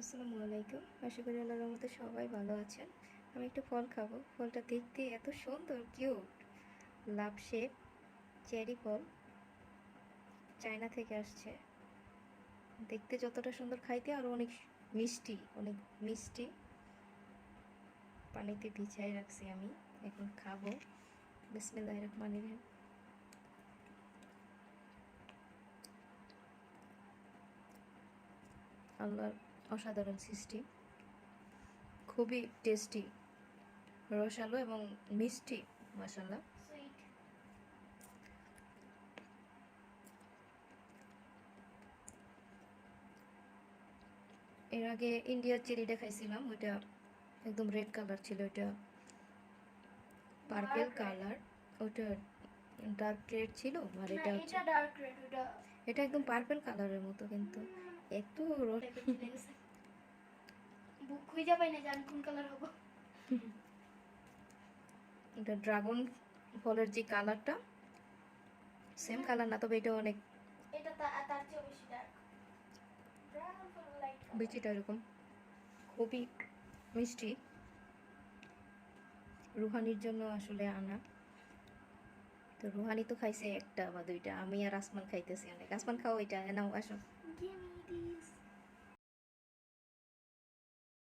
আসসালামু আলাইকুম। আশা করি আল্লাহর রহমতে সবাই ভালো আছেন। আমি একটা ফল খাব। ফলটা দেখতে এত সুন্দর, কিউট। লাভ শেপ, চেরি ফল চায়না থেকে আসছে। দেখতে যতটা সুন্দর খাইতে আরও অনেক মিষ্টি অনেক মিষ্টি পানিতে ভিজাই রাখছি আমি। এখন খাব। বিসমিল্লাহ রহমানির রহিম। আল্লাহর অসাধারণ সৃষ্টি। খুবই টেস্টি রসালো এবং মিষ্টি মশাল্লা এর আগে ইন্ডিয়ার চেরিটা খাইছিলাম ওইটা একদম রেড কালার ছিল ওইটা পার্পেল কালার ওইটা ডার্ক রেড ছিল আর এটা হচ্ছে এটা ডার্ক রেড এটা একদম পার্পেল কালারের মতো কিন্তু। এত খুঁজে পাই না জানি কোন কালার হব। এটা ড্রাগন ফলের যে কালারটা সেম কালার না তবে এটা অনেক এটা তার চেয়ে বেশি ডার্ক ড্রাগন ফল লাইট বিচিটা এরকম। খুবই মিষ্টি। রুহানির জন্য আসলে আনা। তো রুহানি তো খাইছে একটা বা দুইটা। আমি আর আসমান খাইতেছি অনেক। আসমান খাও এটা নাও আসো।